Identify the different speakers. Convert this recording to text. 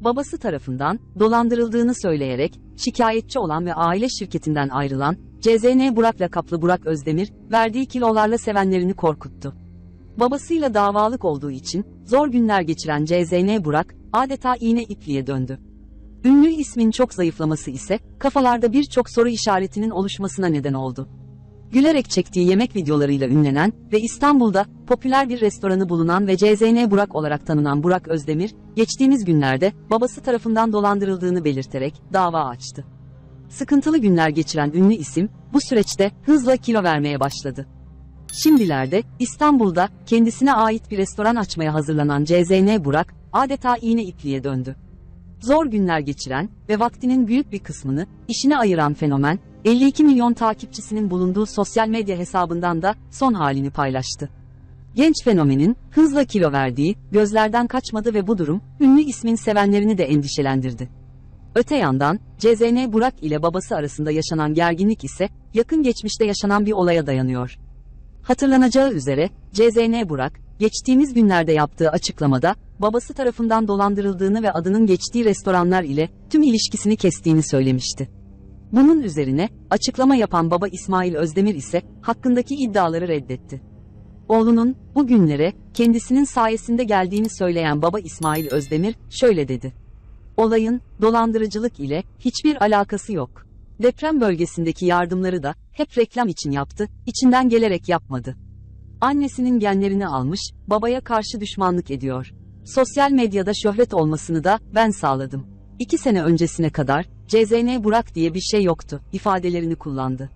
Speaker 1: babası tarafından dolandırıldığını söyleyerek şikayetçi olan ve aile şirketinden ayrılan CZN Burak lakaplı Burak Özdemir, verdiği kilolarla sevenlerini korkuttu. Babasıyla davalık olduğu için zor günler geçiren CZN Burak adeta iğne ipliğe döndü. Ünlü ismin çok zayıflaması ise kafalarda birçok soru işaretinin oluşmasına neden oldu. Gülerek çektiği yemek videolarıyla ünlenen ve İstanbul'da popüler bir restoranı bulunan ve CZN Burak olarak tanınan Burak Özdemir, geçtiğimiz günlerde babası tarafından dolandırıldığını belirterek dava açtı. Sıkıntılı günler geçiren ünlü isim, bu süreçte hızla kilo vermeye başladı. Şimdilerde İstanbul'da kendisine ait bir restoran açmaya hazırlanan CZN Burak, adeta iğne ipliğe döndü. Zor günler geçiren ve vaktinin büyük bir kısmını işine ayıran fenomen, 52 milyon takipçisinin bulunduğu sosyal medya hesabından da son halini paylaştı. Genç fenomenin hızla kilo verdiği gözlerden kaçmadı ve bu durum ünlü ismin sevenlerini de endişelendirdi. Öte yandan CZN Burak ile babası arasında yaşanan gerginlik ise yakın geçmişte yaşanan bir olaya dayanıyor. Hatırlanacağı üzere CZN Burak geçtiğimiz günlerde yaptığı açıklamada babası tarafından dolandırıldığını ve adının geçtiği restoranlar ile tüm ilişkisini kestiğini söylemişti. Bunun üzerine açıklama yapan baba İsmail Özdemir ise hakkındaki iddiaları reddetti. Oğlunun bu günlere kendisinin sayesinde geldiğini söyleyen baba İsmail Özdemir şöyle dedi. Olayın dolandırıcılık ile hiçbir alakası yok. Deprem bölgesindeki yardımları da hep reklam için yaptı, içinden gelerek yapmadı. Annesinin genlerini almış, babaya karşı düşmanlık ediyor. Sosyal medyada şöhret olmasını da ben sağladım. İki sene öncesine kadar CZN Burak diye bir şey yoktu ifadelerini kullandı.